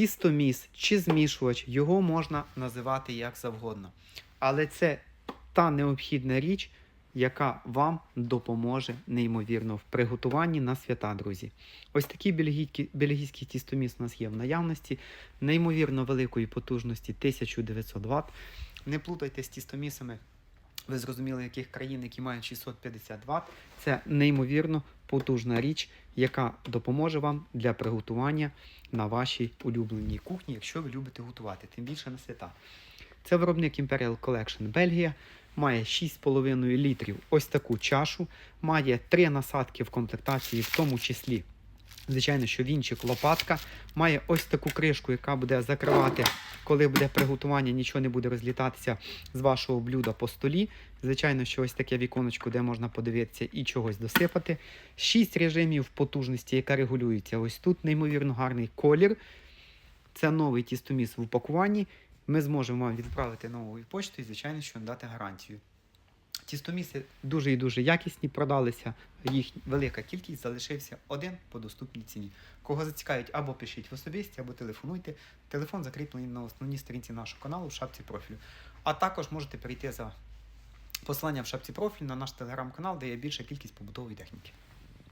тістоміс чи змішувач, його можна називати як завгодно. Але це та необхідна річ, яка вам допоможе неймовірно в приготуванні на свята, друзі. Ось такий бельгійський, тістоміс у нас є в наявності, неймовірно великої потужності 1900 Вт. Не плутайте з тістомісами. Ви зрозуміли, яких країн, які мають 650 Вт. Це неймовірно потужна річ, яка допоможе вам для приготування на вашій улюбленій кухні, якщо ви любите готувати, тим більше на свята. Це виробник Imperial Collection Бельгія. Має 6,5 літрів ось таку чашу, має три насадки в комплектації, в тому числі, звичайно, що вінчик, лопатка, має ось таку кришку, яка буде закривати, коли буде приготування, нічого не буде розлітатися з вашого блюда по столі. Звичайно, що ось таке віконечко, де можна подивитися і чогось досипати. Шість режимів потужності, яка регулюється. Ось тут неймовірно гарний колір. Це новий тістоміс в упакуванні. Ми зможемо вам відправити новою поштою і, звичайно, що дати гарантію. Тістоміси дуже і дуже якісні, продалися їх велика кількість, залишився один по доступній ціні. Кого зацікавить, або пишіть в особисті, або телефонуйте. Телефон закріплений на основній сторінці нашого каналу в шапці профілю. А також можете перейти за посиланням в шапці профілю на наш телеграм-канал, де є більша кількість побутової техніки.